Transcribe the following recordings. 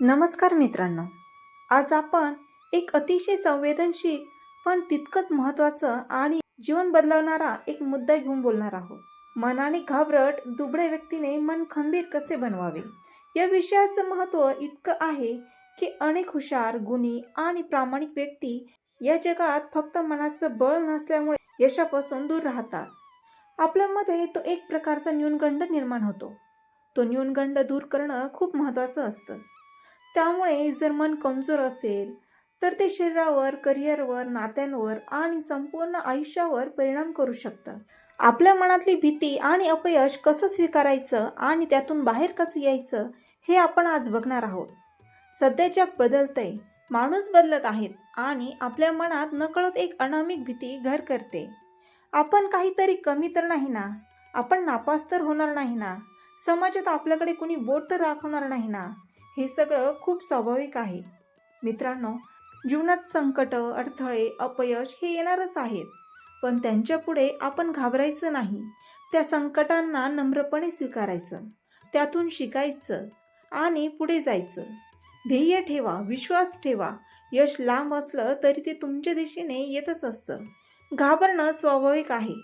नमस्कार मित्रांनो. आज आपण एक अतिशय संवेदनशील पण तितकंच महत्त्वाचं आणि जीवन बदलवणारा एक मुद्दा घेऊन बोलणार आहोत. मनाने घाबरट दुबळ्या व्यक्तीने मन खंबीर कसे बनवावे? या विषयाचं महत्त्व इतकं आहे की अनेक हुशार गुणी आणि प्रामाणिक व्यक्ती या जगात फक्त मनाचं बळ नसल्यामुळे यशापासून दूर राहतात. आपल्यामध्ये तो एक प्रकारचा न्यूनगंड निर्माण होतो. तो न्यूनगंड दूर करणं खूप महत्त्वाचं असतं. त्यामुळे जर मन कमजोर असेल तर ते शरीरावर करिअरवर नात्यांवर आणि संपूर्ण आयुष्यावर परिणाम करू शकतं आपल्या मनातली भीती आणि अपयश कसं स्वीकारायचं आणि त्यातून बाहेर कसं यायचं हे आपण आज बघणार आहोत. सध्या जग बदलतंय माणूस बदलत आहेत आणि आपल्या मनात नकळत एक अनामिक भीती घर करते. आपण काहीतरी कमी तर नाही ना? आपण नापास तर होणार नाही ना? समाजात आपल्याकडे कुणी बोट तर दाखवणार नाही ना? हे सगळं खूप स्वाभाविक आहे. मित्रांनो जीवनात संकट अडथळे अपयश हे येणारच आहेत. पण त्यांच्यापुढे आपण घाबरायचं नाही. त्या संकटांना नम्रपणे स्वीकारायचं. त्यातून शिकायचं आणि पुढे जायचं. ध्येय ठेवा विश्वास ठेवा. यश लांब असलं तरी ते तुमच्या दिशेने येतच असतं. घाबरणं स्वाभाविक आहे.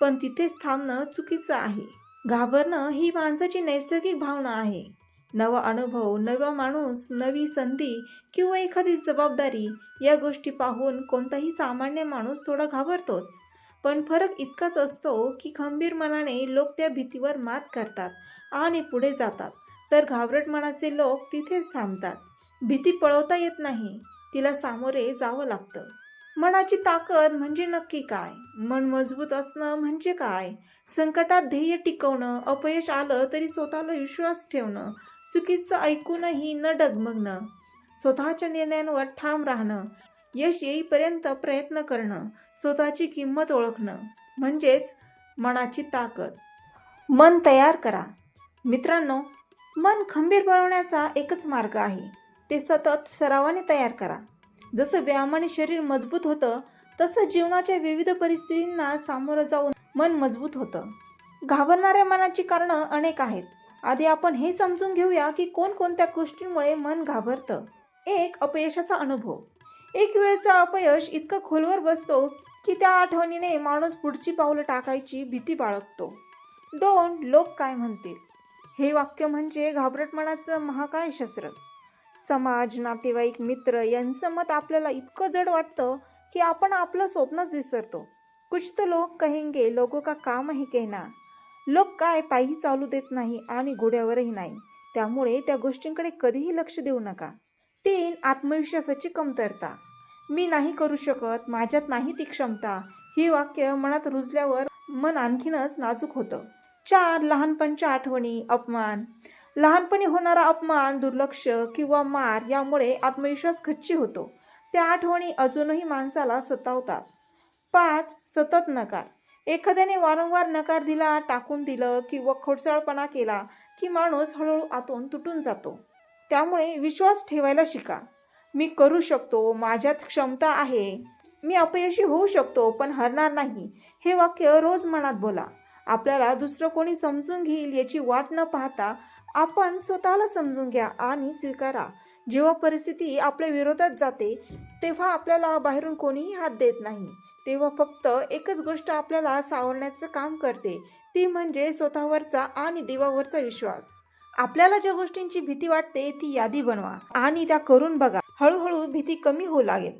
पण तिथेच थांबणं चुकीचं आहे. घाबरणं ही माणसाची नैसर्गिक भावना आहे. नवा अनुभव नवा माणूस नवी संधी किंवा एखादी जबाबदारी या गोष्टी पाहून कोणताही सामान्य माणूस थोडा घाबरतोच. पण फरक इतकाच असतो की खंबीर मनाने लोक त्या भीतीवर मात करतात आणि पुढे जातात. तर घाबरट मनाचे लोक तिथेच थांबतात. भीती पळवता येत नाही तिला सामोरे जावं लागतं. मनाची ताकद म्हणजे नक्की काय? मन मजबूत असणं म्हणजे काय? संकटात ध्येय टिकवणं अपयश आलं तरी स्वतःला विश्वास ठेवणं चुकीचं ऐकूनही न डगमगणं स्वतःच्या निर्णयांवर ठाम राहणं यश येईपर्यंत प्रयत्न करणं स्वतःची किंमत ओळखणं म्हणजेच मनाची ताकद. मन तयार करा. मित्रांनो मन खंबीर बनवण्याचा एकच मार्ग आहे. ते सतत सरावाने तयार करा. जसं व्यायामाने शरीर मजबूत होतं तसं जीवनाच्या विविध परिस्थितींना सामोरं जाऊन मन मजबूत होतं. घाबरणाऱ्या मनाची कारणं अनेक आहेत. आधी आपण हे समजून घेऊया की कोणकोणत्या गोष्टींमुळे मन घाबरतं. एक अपयशाचा अनुभव. एक वेळचा अपयश इतकं खोलवर बसतो की त्या आठवणीने माणूस पुढची पावलं टाकायची भीती बाळगतो. दोन लोक काय म्हणतील? हे वाक्य म्हणजे घाबरट मनाचं महाकाय शस्त्र. समाज नातेवाईक मित्र यांचं मत आपल्याला इतकं जड वाटतं की आपण आपलं स्वप्नच विसरतो. कुछ तो लोक कहेंगे लोगों का काम ही कहना. लोक काय पायी चालू देत नाही आणि घोड्यावरही नाही. त्यामुळे त्या गोष्टींकडे कधीही लक्ष देऊ नका. तीन आत्मविश्वासाची कमतरता. मी नाही करू शकत माझ्यात नाही ती क्षमता. ही वाक्य मनात रुजल्यावर मन आणखीनच नाजूक होतं. चार लहानपणच्या आठवणी अपमान. लहानपणी होणारा अपमान दुर्लक्ष किंवा मार यामुळे आत्मविश्वास खच्ची होतो. त्या आठवणी अजूनही माणसाला सतावतात. पाच सतत नकार. एखाद्याने वारंवार नकार दिला टाकून दिलं किंवा खोडसाळपणा केला की माणूस हळूहळू आतून तुटून जातो. त्यामुळे विश्वास ठेवायला शिका. मी करू शकतो माझ्यात क्षमता आहे. मी अपयशी होऊ शकतो पण हरणार नाही. हे वाक्य रोज मनात बोला. आपल्याला दुसरं कोणी समजून घेईल याची वाट न पाहता आपण स्वतःला समजून घ्या आणि स्वीकारा. जेव्हा परिस्थिती आपल्या विरोधात जाते तेव्हा आपल्याला बाहेरून कोणीही हात देत नाही. तेव्हा फक्त एकच गोष्ट आपल्याला सावरण्याचं काम करते. ती म्हणजे स्वतःवरचा आणि देवावरचा विश्वास. आपल्याला ज्या गोष्टींची भीती वाटते ती यादी बनवा आणि त्या करून बघा. हळूहळू भीती कमी होऊ लागेल.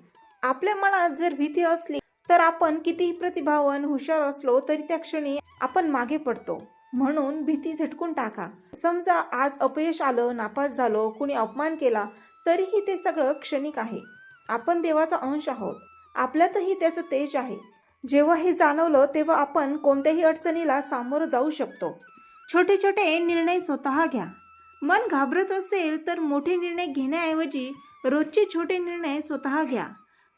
आपल्या मनात जर भीती असली तर आपण कितीही प्रतिभावन हुशार असलो तरी त्या क्षणी आपण मागे पडतो. म्हणून भीती झटकून टाका. समजा आज अपयश आलं नापास झालो कुणी अपमान केला तरीही ते सगळं क्षणिक आहे. आपण देवाचा अंश आहोत. आपल्यातही त्याचं तेज आहे. जेव्हा हे जाणवलं तेव्हा आपण कोणत्याही अडचणीला सामोरं जाऊ शकतो. छोटे छोटे निर्णय स्वतः घ्या. मन घाबरत असेल तर मोठे निर्णय घेण्याऐवजी रोजचे छोटे निर्णय स्वतः घ्या.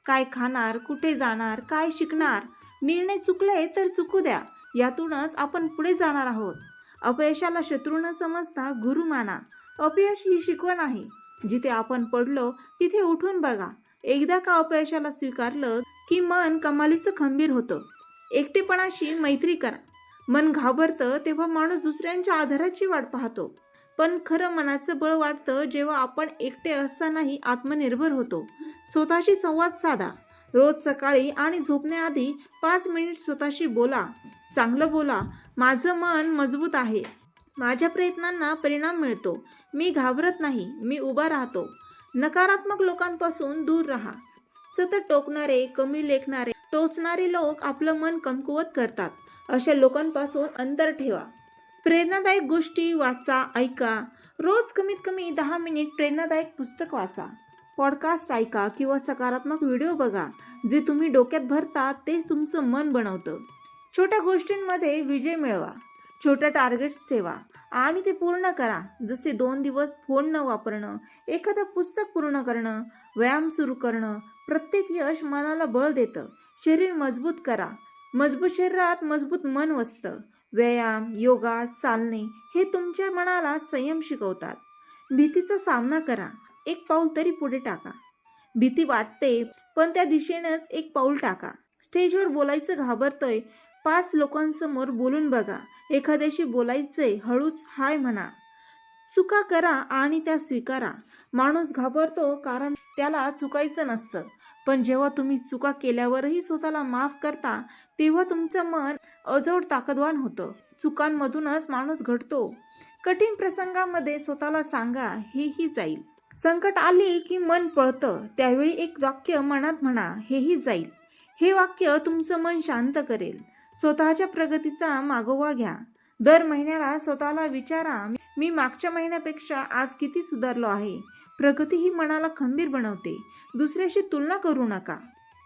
काय खाणार कुठे जाणार काय शिकणार निर्णय चुकले तर चुकू द्या. यातूनच आपण पुढे जाणार आहोत. अपयशाला शत्रू न समजता गुरु माना. अपयश ही शिकवण आहे. जिथे आपण पडलो तिथे उठून बघा. एकदा का अपयशाला स्वीकारलं की मन कमालीचं खंबीर होतं. एकटेपणाशी मैत्री करा. मन घाबरतं तेव्हा माणूस दुसऱ्यांच्या आधाराची वाट पाहतो. पण खरं मनाचं बळ वाटतं जेव्हा आपण एकटे असतानाही आत्मनिर्भर होतो. स्वतःशी संवाद साधा. रोज सकाळी आणि झोपण्याआधी पाच मिनिट स्वतःशी बोला. चांगलं बोला. माझं मन मजबूत आहे. माझ्या प्रयत्नांना परिणाम मिळतो. मी घाबरत नाही. मी उभा राहतो. नकारात्मक लोकांपासून दूर राहा. सतत टोकणारे कमी लेखणारे टोचणारे लोक आपलं मन कमकुवत करतात. अशा लोकांपासून अंतर ठेवा. प्रेरणादायक गोष्टी वाचा ऐका. रोज कमीत कमी दहा मिनिट प्रेरणादायक पुस्तक वाचा. पॉडकास्ट ऐका किंवा सकारात्मक व्हिडिओ बघा. जे तुम्ही डोक्यात भरता तेच तुमचं मन बनवतं. छोट्या गोष्टींमध्ये विजय मिळवा. छोट्या टार्गेट्स ठेवा. आणि ते पूर्ण करा. जसे दोन दिवस फोन न वापरणं एखादं पुस्तक पूर्ण करणं व्यायाम सुरू करणं प्रत्येक यश मनाला बळ देतं. शरीर मजबूत करा. मजबूत शरीरात मजबूत मन वसतं. व्यायाम योगा चालणे हे तुमच्या मनाला संयम शिकवतात. भीतीचा सामना करा. एक पाऊल तरी पुढे टाका. भीती वाटते पण त्या दिशेनेच एक पाऊल टाका. स्टेजवर बोलायचं घाबरतंय पाच लोकांसमोर बोलून बघा. एखाद्याशी बोलायचंय हळूच हाय म्हणा. चुका करा आणि त्या स्वीकारा. माणूस घाबरतो कारण त्याला चुकायचं नसतं. पण जेव्हा तुम्ही चुका केल्यावरही स्वतःला माफ करता तेव्हा तुमचं मन अजोड ताकदवान होतं. चुकांमधूनच माणूस घडतो. कठीण प्रसंगामध्ये स्वतःला सांगा हेही जाईल. संकट आली की मन पळतं. त्यावेळी एक वाक्य मनात म्हणा हेही जाईल. हे वाक्य तुमचं मन शांत करेल. स्वतःच्या प्रगतीचा मागोवा घ्या. दर महिन्याला स्वतःला विचारा मी मागच्या महिन्यापेक्षा आज किती सुधारलो आहे. प्रगती ही मनाला खंबीर बनवते. दुसऱ्याशी तुलना करू नका.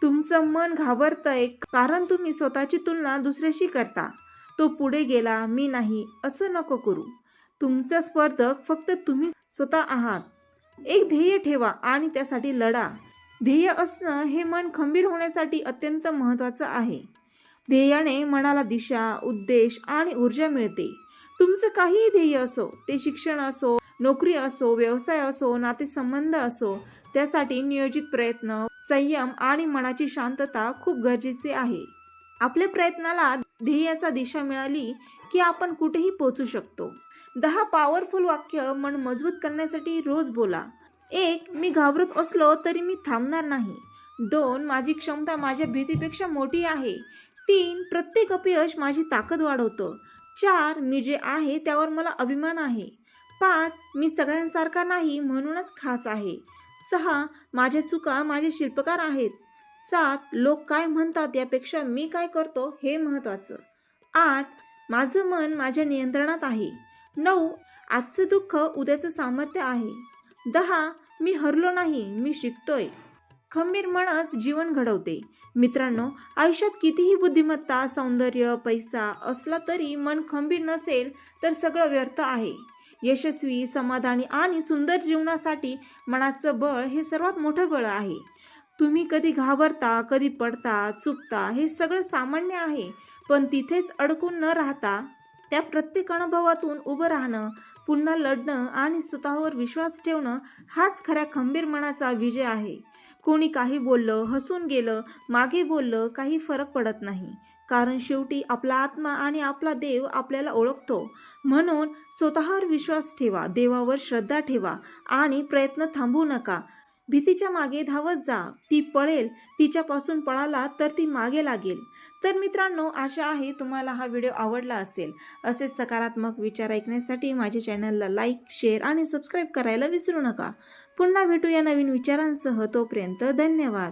तुमचं मन घाबरतंय कारण तुम्ही स्वतःची तुलना दुसऱ्याशी करता. तो पुढे गेला मी नाही असं नको करू. तुमचा स्पर्धक फक्त तुम्ही स्वतः आहात. एक ध्येय ठेवा आणि त्यासाठी लढा. ध्येय असणं हे मन खंबीर होण्यासाठी अत्यंत महत्त्वाचं आहे. ध्येयाने मनाला दिशा उद्देश आणि ऊर्जा मिळते. तुमचं काहीही ध्येय असो ते शिक्षण असो नोकरी असो व्यवसाय असो नातेसंबंध असो त्यासाठी नियोजित प्रयत्न संयम आणि मनाची शांतता खूप गरजेचे आहे. आपल्या प्रयत्नाला ध्येयाचा दिशा मिळाली की आपण कुठेही पोचू शकतो. दहा पॉवरफुल वाक्य मन मजबूत करण्यासाठी रोज बोला. एक मी घाबरत असलो तरी मी थांबणार नाही. दोन माझी क्षमता माझ्या भीतीपेक्षा मोठी आहे. तीन प्रत्येक अपयश माझी ताकद वाढवतं. चार मी जे आहे त्यावर मला अभिमान आहे. पाच मी सगळ्यांसारखा नाही म्हणूनच खास आहे. सहा माझ्या चुका माझे शिल्पकार आहेत. सात लोक काय म्हणतात यापेक्षा मी काय करतो हे महत्त्वाचं. आठ माझं मन माझ्या नियंत्रणात आहे. नऊ आजचं दुःख उद्याचं सामर्थ्य आहे. दहा मी हरलो नाही मी शिकतोय. खंबीर मनच जीवन घडवते. मित्रांनो आयुष्यात कितीही बुद्धिमत्ता सौंदर्य पैसा असला तरी मन खंबीर नसेल तर सगळं व्यर्थ आहे. यशस्वी समाधानी आणि सुंदर जीवनासाठी मनाचं बळ हे सर्वात मोठं बळ आहे. तुम्ही कधी घाबरता कधी पडता चुकता हे सगळं सामान्य आहे पण तिथेच अडकून न राहता त्या प्रत्येक अनुभवातून उभं राहणं पुन्हा लढणं आणि स्वतःवर विश्वास ठेवणं हाच खऱ्या खंबीर मनाचा विजय आहे. कोणी काही बोललं हसून गेलं मागे बोललं काही फरक पडत नाही. कारण शेवटी आपला आत्मा आणि आपला देव आपल्याला ओळखतो. म्हणून स्वतःवर विश्वास ठेवा देवावर श्रद्धा ठेवा आणि प्रयत्न थांबू नका. भीतीच्या मागे धावत जा. ती पळेल तिच्यापासून पळाला तर ती मागे लागेल. तर मित्रांनो आशा आहे तुम्हाला हा व्हिडिओ आवडला असेल. असेच सकारात्मक विचार ऐकण्यासाठी माझ्या चॅनलला लाईक शेअर आणि सबस्क्राईब करायला विसरू नका. पुन्हा भेटूया नवीन विचारांसह तोपर्यंत धन्यवाद.